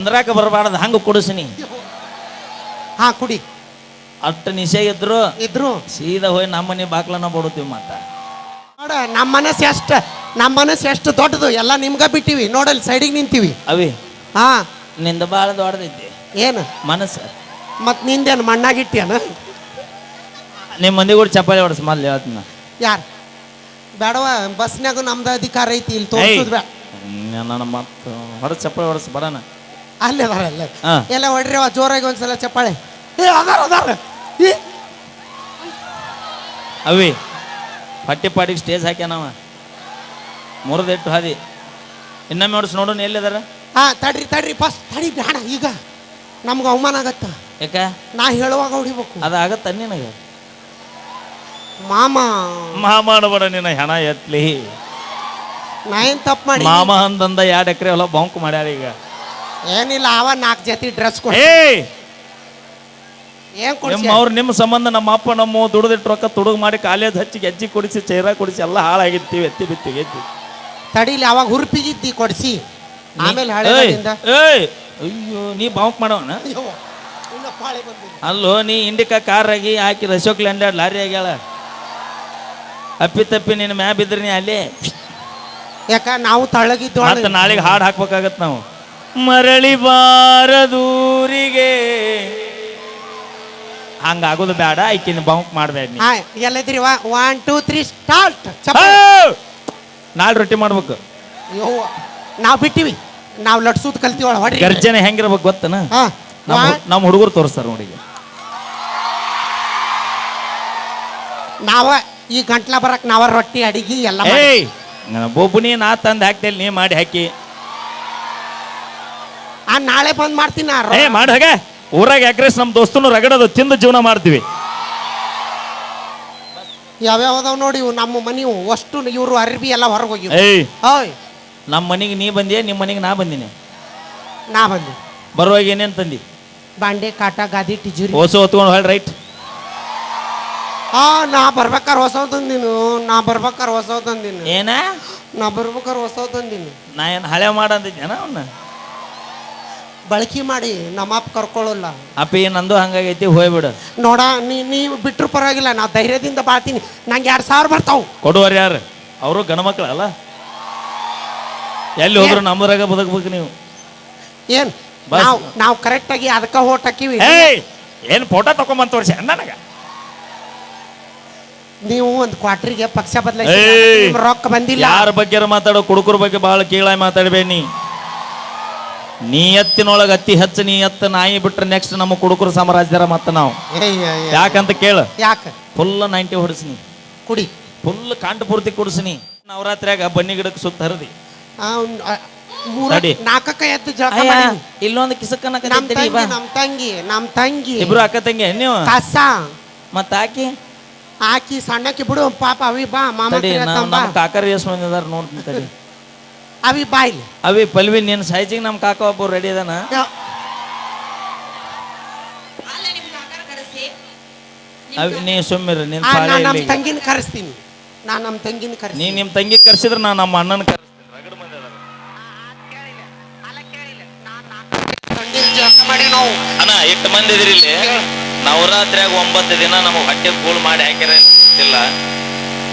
ಅಂದ್ರಾಕ ಬರಬಾರ್ದು ಹಂಗ ಕುಡಿಸಿನಿ ಹಾ ಕುಡಿ. ಅಷ್ಟು ನಿಶೆ ಇದ್ರು ಇದ್ರು. ಸೀದಾ ಹೋಗಿ ನಮ್ಮ ಮನೆ ಬಾಗ್ಲನ ಬಿಡುತ್ತೀವಿ ಮತ್ತ ನೋಡ ನಮ್ಮ ಮನಸ್ಸು ಎಷ್ಟು ನಮ್ಮ ಮನಸ್ಸು ಎಷ್ಟು ದೊಡ್ಡದು ಎಲ್ಲ ನಿಮ್ಗ ಬಿಟ್ಟಿವಿ. ನೋಡಲ್ಲಿ ಸೈಡಿಗೆ ನಿಂತೀವಿ. ಅವಿ ಹಾ. ನಿಂದ ಭಾಳ ದೊಡ್ಡದೈತಿ ಏನು? ಮನಸ್ಸು. ಮತ್ ನಿಂದೇನು ಮಣ್ಣಾಗಿಟ್ಟಿಯನ? ನಿಮ್ಮ ಮಂದಿ ಕೂಡ ಚಪ್ಪಾಳಿ ಹೊಡ್ಸ್ ಮೊದ್ಲು ಹೇಳ್ತೀನಿ ಯಾರು? ಬೇಡವ ಬಸ್ನ್ಯಾಗ ನಮ್ದು ಅಧಿಕಾರ ಐತಿ ಇಲ್ಲಿ ತೋರಿಸೋದು ಬೇಡ ನನ್ನ ಮತ್ತು ಹೊಡೆದು ಚಪ್ಪಾಳಿ ಹೊಡ್ಸ್ ಬರೋಣ. ಅಲ್ಲೇ ಅದಾರ ಅಲ್ಲೇ. ಹಾ. ಎಲ್ಲ ಹೊಡ್ರಿ ಅವ ಜೋರಾಗಿ ಒಂದ್ಸಲ ಚಪ್ಪಾಳೆ. ಏ ಅದಾರ ಅದಾರ. ಅವಿ ಪಟ್ಟಿ ಪಾಟಿಗೆ ಸ್ಟೇಜ್ ಹಾಕ್ಯಾನವ ಮುರಿದಿಟ್ಟು ಹಾದಿ. ಇನ್ನೊಮ್ಮೆ ಹೊಡ್ಸಿ ನೋಡೋಣ ಎಲ್ಲಿದಾರ? ಹಾ ತಡ್ರಿ ತಡ್ರಿ ಫಸ್ಟ್ ತಡಿ ಬೇಡ ಈಗ. ನಮ್ಗೆ ಅವಮಾನ ಆಗತ್ತ. ಯಾಕ? ನಾ ಹೇಳುವಾಗ ಹೊಡಿಬೇಕು. ಅದು ಆಗತ್ತ ನಿನಗೆ? ಮಾಮ. ಮಾ ಮಾಡಬೇಡ ನಿನ್ನ ಹೆಣ ಎತ್ಲಿ. ನಾ ಏನ್ ತಪ್ಪು ಮಾಡಿ ಮಾಮ ಅಂದಂದ ಎರಡು ಎಕರೆ ಹೊಲ ಬಾಂಕ್ ಮಾಡ್ಯಾರ ಈಗ. ಏನಿಲ್ಲ ಅವ ನಾಲ್ಕು ಜೊತೆ ಡ್ರೆಸ್ ಕೊಡಿ ಏನ್ ಕೊಡ್ಸಿ? ನಿಮ್ಮ ಅವ್ರು ನಿಮ್ಮ ಸಂಬಂಧ ನಮ್ಮ ಅಪ್ಪ ನಮ್ಮ ದುಡಿದಿಟ್ಟು ರೊಕ್ಕ ತುಡುಗು ಮಾಡಿ ಕಾಲೇಜ್ ಹಚ್ಚಿ ಗೆಜ್ಜಿ ಕುಡಿಸಿ ಚೈರ ಕುಡಿಸಿ ಎಲ್ಲ ಹಾಳಾಗಿರ್ತೀವಿ ಎತ್ತಿ ಬಿತ್ತಿ ಗೆದ್ದಿ ತಡಿಲಿ ಅವಾಗ ಹುರುಪಿಗಿದ್ದಿ ಕೊಡ್ಸಿ. ಆಮೇಲೆ ಹಳೆ ಏಯ್! ಅಯ್ಯೋ ನೀ ಬಾಂಕ್ ಮಾಡೋಣ? ಅಯ್ಯವ್ವ, ಇನ್ನ ಪಾಳೆ ಬಂದಿಲ್ಲ. ಅಲ್ಲೋ ನೀ ಇಂಡಿಕಾ ಕಾರ್ ಆಗಿ ಹಾಕಿ ಅಶೋಕ್ ಲ್ಯಾಂಡ್ ಲಾರಿ ಆಗ್ಯಾಳ. ಅಪ್ಪಿ ತಪ್ಪಿ ನಿನ್ನ ಮ್ಯಾಬ್ ಬಿದ್ರಿ ನೀ ಅಲ್ಲಿ. ಯಾಕ ನಾವು ತಳಗಿದ್ದು ಮತ್ತೆ ನಾಳೆಗೆ ಹಾಡು ಹಾಕ್ಬೇಕಾಗತ್ತೆ ನಾವು. ಮರಳಿ ಬಾರದೂರಿಗೆ. ಹಂಗಾಗೋದು ಬೇಡ ಐಕಿನ ಬಾಂಕ್ ಮಾಡ್ಬೇಡ ನೀ. ಹಾ ಒನ್ ಟೂ ತ್ರೀ ಸ್ಟಾರ್ಟ್ ನಾಳೆ ರೊಟ್ಟಿ ಮಾಡ್ಬೇಕು. ನಾವ್ ನಾವು ಬಿಟ್ಟಿವಿ. ನಾವು ಲಟ್ಸೂದ್ ಕಲ್ತೀವಳ ಹೊಡ್ರಿ. ಗರ್ಜನೆ ಹೆಂಗಿರ್ಬೇಕು ಗೊತ್ತನ? ಹಾ ನಮ್ಮ ಹುಡುಗರು ತೋರಿಸ್ತಾರ ನೋಡಿ ನಾವ ಈ ಗಂಟ್ಲ ಬರಕ್ ನಾವ ರೊಟ್ಟಿ ಅಡಿಗೆ ಎಲ್ಲ ಏಯ್ ನನ್ನ ಬೊಬ್ಬನಿ ನಾ ತಂದು ಹಾಕ್ತೇಲಿ ನೀ ಮಾಡಿ ಹಾಕಿ. ಆ ನಾಳೆ ಬಂದ್ ಮಾಡ್ತೀನಿ ನಾ ಏ ಮಾಡಿ ಹಾಗೆ. ಊರಾಗ ಯಾಕ್ರೆಸ್ ನಮ್ಮ ದೋಸ್ತನು ರಗಡದು ತಿಂದು ಜೀವನ ಮಾಡ್ತೀವಿ. ಯಾವ್ಯಾವ ಅದಾವ ನೋಡಿ ಇವು ನಮ್ಮ ಮನಿ ಅಷ್ಟು ಇವ್ರು ಅರ್ಬಿ ಎಲ್ಲ ಹೊರಗೆ ಹೋಗಿ ಏಯ್. ಓಯ್. ನಮ್ಮ ಮನೆಗೆ ನೀ ಬಂದಿ ನಿಮ್ಮ ಮನೆಗೆ ನಾ ಬಂದಿನಿ. ನಾ ಬಂದೆ. ಬರುವಾಗ ಏನೇನು ತಂದಿ? ಬಾಂಡೆ ಕಾಟ ಗಾದಿ ಟಿಜುರಿ. ಹೊಸ ಹೊತ್ಕೊಂಡು ಹೊಳ್ ರೈಟ್. ಆ ನಾ ಬರ್ಬೇಕಾರ ಹೊಸ ತಂದಿನು ನಾ ಬರ್ಬೇಕಾರ ಹೊಸ ತಂದಿನಿ ಏನ? ನಾ ಬರ್ಬೇಕಾರ ಹೊಸ ತಂದಿನಿ ನಾ ಏನು ಹಳೆ ಮಾಡಂದಿದ್ದೇನ ಅವನ್ನ ಬಳಕೆ ಮಾಡಿ ನಮ್ಮ ಅಪ್ಪ ಕರ್ಕೊಳ್ಳಲ್ಲ. ಅಪ್ಪಿ ನಂದು ಹಂಗಾಗೈತಿ ಹೋಯ್ಬಿಡು ನೋಡ ನೀ ನೀವು ಬಿಟ್ಟರು ಪರವಾಗಿಲ್ಲ ನಾ ಧೈರ್ಯದಿಂದ ಬಾಳ್ತೀನಿ. ನಂಗೆ ಎರಡು ಸಾವಿರ ಬರ್ತಾವು. ಕೊಡುವರು ಯಾರು? ಅವರು ಗಣಮಕ್ಳಲ್ಲ ಎಲ್ಲಿ ಹೋದ್ರು ನಮ್ಮದ್ರಾಗ ಬದುಕ್ಬೇಕು ನೀವು. ಏನ್? ಬಸ್. ನಾವು ನಾವು ಕರೆಕ್ಟಾಗಿ ಅದಕ್ಕೆ ಓಟ್ ಹಾಕಿವಿ. ಏಯ್ ಏನು ಫೋಟೋ ತಗೊಂಬಂತ ತೋರಿಸಿ ನನಗೆ. ನೀವು ಒಂದು ಕ್ವಾರ್ಟ್ರಿಗೆ ಪಕ್ಷ ಏಯ್! ಬದಲಾಯಿಸಿ ರೊಕ್ಕ ಬಂದಿಲ್ಲ. ಯಾರ ಬಗ್ಗೆ ಮಾತಾಡೋ ಕುಡುಕರ ಬಗ್ಗೆ ಬಹಳ ಕೀಳಾಗಿ ಮಾತಾಡಬೇಡಿ ನೀ. ನೀ ಎತ್ತಿನೊಳಗೆ ಅತಿ ಹೆಚ್ಚು ನೀ ಎತ್ತ ನಾಯಿ ಬಿಟ್ರೆ ನೆಕ್ಸ್ಟ್ ನಮ್ಮ ಕುಡುಕರು ಸಾಮ್ರಾಜ್ಯರ ಮತ್ತೆ ನಾವು. ಯಾಕಂತ ಕೇಳು. ಯಾಕೆ? ಫುಲ್ ನೈಂಟಿ ಹೊಡಿಸ್ನಿ ಕುಡಿ. ಫುಲ್ ಕಾಂಟ ಪೂರ್ತಿ ಕುಡಿಸಿನಿ ನವರಾತ್ರಿಯಾಗ ಬನ್ನಿ ಗಿಡಕ್ಕೆ ಸುತ್ತ ಹರಿದಿ. ನಾಲ್ಕಕ್ಕ ಎದ್ದು ಜಳಕ ಮಾಡೀನಿ. ಇಲ್ಲೊಂದು ಕಿಸಕ್ಕನ ನಮ್ ತಂಗಿ ನಮ್ ತಂಗಿ ನಮ್ ತಂಗಿ. ಇಬ್ರು ಅಕ್ಕ ತಂಗಿ ನೀವು? ಕಸ. ಮತ್ತ ಆಕಿ? ಹಾಕಿ ಸಣ್ಣಕ್ಕೆ ಬಿಡು ಪಾಪ ಅವಿ ಬಾ ಮಾಮ ತಡಿ. ನಮ್ಮ ಕಾಕರ್ ಎಷ್ಟು ಮಂದಿ ಅದಾರ ನೋಡ್ತೀನಿ ತಡಿ. ಅವಿ ಬಾಯ್ಲಿ. ಅವಿ ಪಲ್ವಿ ನಿನ್ನ ಸೈಜಿಗೆ ನಮ್ಮ ಕಾಕ ಒಬ್ಬ ರೆಡಿ ಅದಾನ. ಅವಿ ನೀ ಸುಮ್ಮಿರು ನಿನ್ ಆ, ಪಾಳೆ ನಾ ನಮ್ ಇಲ್ಲಿ. ತಂಗಿನ ಕರೆಸ್ತೀನಿ. ನಾ ನಮ್ ತಂಗಿನ ನೀ ಕರೆಸ್ತೀನಿ ನಿಮ್ಮ ತಂಗಿ ಕರ್ಸಿದ್ರೆ ನಾ ನಮ್ಮ ಅಣ್ಣನ ಕರೆಸ್ತೀನಿ ರಗಡ್ ಮಂದಿ ಅದಾರ. ತಂಗಿನ ಜಳಕ ಮಾಡಿ ನಾವು. ಅಣ್ಣ ಎಷ್ಟು ಮಂದಿ ಇದ್ರಿ ಇಲ್ಲಿ. ನವರಾತ್ರಿಯಾಗ ಒಂಬತ್ತು ದಿನ ನಮಗೆ ಹೊಟ್ಟೆ ಕೂಲ್ ಮಾಡಿ ಹಾಕ್ಯಾರ ಏನೋ ಗೊತ್ತಿಲ್ಲ.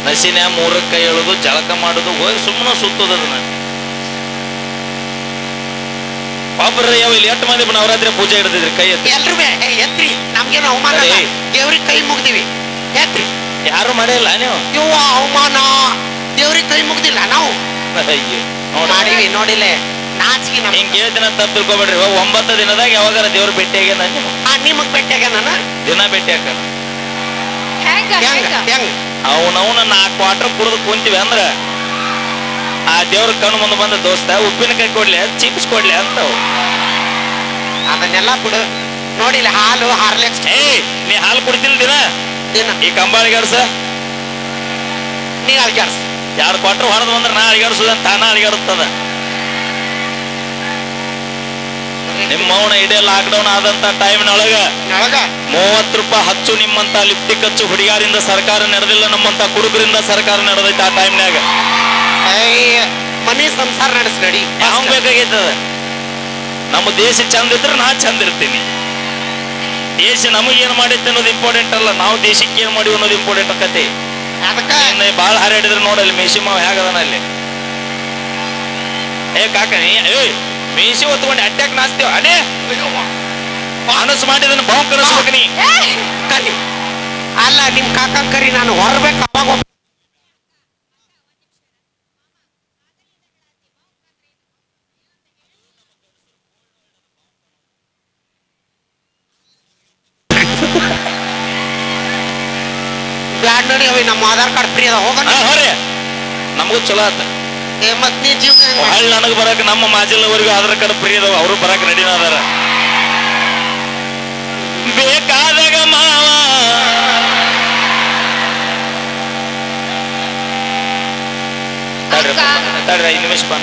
ನಸಿನ ಮೂರಕ್ಕೆ ಕೈ ಎಳೆದು ಜಳಕ ಮಾಡೋದು ಹೋಗಿ ಸುಮ್ಮನೆ ಸುತ್ತದ ಅದನ್ನ. ಪಾಪ್ರ ಯಾವ ಇಲ್ಲಿ ಎಷ್ಟು ಮಂದಿ ನವರಾತ್ರಿ ಪೂಜೆ ಹಿಡಿದಿದ್ರಿ? ಕೈ ಎತ್ತಿ. ಎಲ್ರು ಎತ್ರಿ ನಮ್ಗೇನು ಅವಮಾನ ಅಲ್ಲ. ದೇವ್ರಿಗೆ ಕೈ ಮುಗ್ದಿವಿ. ಎತ್ರಿ. ಯಾರು ಮಾಡಿಲ್ಲ ನೀವು? ಇವ್ವ ಅವಮಾನ. ದೇವ್ರಿಗೆ ಕೈ ಮುಗ್ದಿಲ್ಲ ನಾವು. ಅಯ್ಯೋ ನೋಡ. ಮಾಡಿವಿ ನೋಡಿಲ್ಲ ನಾಚಿಕೆ ನಮ್ ಹಿಂಗೆ ದಿನ ತಪ್ಪು ತಿಳ್ಕೊಬೇಡ್ರಿ. ಇವಾಗ ಒಂಬತ್ತು ದಿನದಾಗ ಯಾವಾಗ ದೇವ್ರ ಬೆಟ್ಟಾಗೆನ ನೀವು ಆ ನಿಮಗ್ ಬೆಟ್ಟಾಗ ನಾನು? ದಿನ ಭೇಟಿ ಹಾಕ ಹೆಂಗ ಹೆಂಗ್ ಹೆಂಗ? ಹೆಂಗ್? ಅವನವನ ನಾಲ್ಕು ವಾಟರ್ ಕುಡಿದು ಕುಂತೀವಿ ಅಂದ್ರ ಆ ದೇವ್ರ ಕಣ್ಣು ಮುಂದೆ ಬಂದ ದೋಸ್ತ ಉಪ್ಪಿನಕಾಯಿ ಕೊಡ್ಲಿ ಚಿಪ್ಸ್ ಕೊಡ್ಲಿ ಅಂತವು. ಅದನ್ನೆಲ್ಲ ಬಿಡು ನೋಡಿಲ್ಲ ಹಾಲು ಹಾರ್ಲೆಕ್ಸ್. ಏ ನೀ ಹಾಲು ಕುಡ್ತಿಲ್ ದಿನ ದಿನ ಈ ಕಂಬಾಳಿಗಾಡ್ಸ ನೀ ಅಲ್ಗಾಡ್ಸ್ ಎರಡು ಕ್ವಾರ್ಟರ್ ಹೊರದು ಬಂದ್ರೆ ನಾ ಅಳಿಗಾರಿಸುದ ತಾನ ಅಳಿಗಾಡುತ್ತದ ನಿಮ್ಮ ಮೌನ ಲಾಕ್ ಲಾಕ್ಡೌನ್ ಆದಂತ ಟೈಮ್ನೊಳಗ ನೊಳಗ? ಮೂವತ್ತು ರೂಪಾಯಿ ಹಚ್ಚು ನಿಮ್ಮಂತ ಲಿಪ್ಟಿಕ್ ಹಚ್ಚು ಹುಡುಗಾರಿಂದ ಸರ್ಕಾರ ನಡೆದಿಲ್ಲ ನಮ್ಮಂತ ಕುಡುಗರಿಂದ ಸರ್ಕಾರ ನಡೆದೈತೆ ಆ ಟೈಮ್ನ್ಯಾಗ ಏಯ್, ಮನೆ ಸಂಸಾರ ನಡೆಸ್ ನಡಿ ಯಾವ ಬೇಕಾಗೈತದ ನಮ್ಮ ದೇಶ ಚಂದ ಇದ್ರೆ ನಾ ಚಂದ ಇರ್ತೀನಿ. ದೇಶ ನಮಗೆ ಏನ್ ಮಾಡೈತೆ ಅನ್ನೋದು ಇಂಪಾರ್ಟೆಂಟ್ ಅಲ್ಲ ನಾವು ದೇಶಕ್ಕೆ ಏನ್ ಮಾಡಿವಿ ಅನ್ನೋದು ಇಂಪಾರ್ಟೆಂಟ್ ಆಕತಿ ಅದಕ್ಕೆ ಬಾಳ ಹಾರಾಡಿದ್ರೆ ನೋಡಲ್ಲಿ ಮೇಸಿ ಮಾವ ಹೇಗದನ ಅಲ್ಲಿ. ಏ ಕಾಕ ಏ ಮೀಸಿ ಹೊತ್ಕೊಂಡು ಅಟ್ಯಾಕ್ ನಾಚ್ತೇವ ಅದೇ ಅನಸ್ ಮಾಡಿದನ್ನ ಬಾವು ಕನಸ್ಬೇಕು ನೀ. ಕರಿ. ಅಲ್ಲ ನಿಮ್ ಕಾಕ ಕರಿ ನಾನು ಹೊರಬೇಕು ಅವಾಗ ಬ್ಯಾಡ್ ನೋಡಿ ಅವಿ ನಮ್ಮ ಆಧಾರ್ ಕಾರ್ಡ್ ಫ್ರೀ ಅದ ಹೋಗೋಣ ನಮಗೂ ಚಲೋ ಆತ. ಏ, ಮತ್ ನೀ ಜೀವ? ಹಳ್ಳಿ ನನಗೆ ಬರಕ್ ನಮ್ಮ ಮಾಜಿಲ್ಲವರೆಗೂ ಆಧಾರ್ ಕಾರ್ಡ್ ಫ್ರೀ ಅದಾವ ಅವರು ಬರಕ್ ರೆಡಿನ ಅದಾರ. ಬೇಕಾದಾಗ ಮಾವ. ತಡ್ರಿ ಐದು ನಿಮಿಷ ಬಾ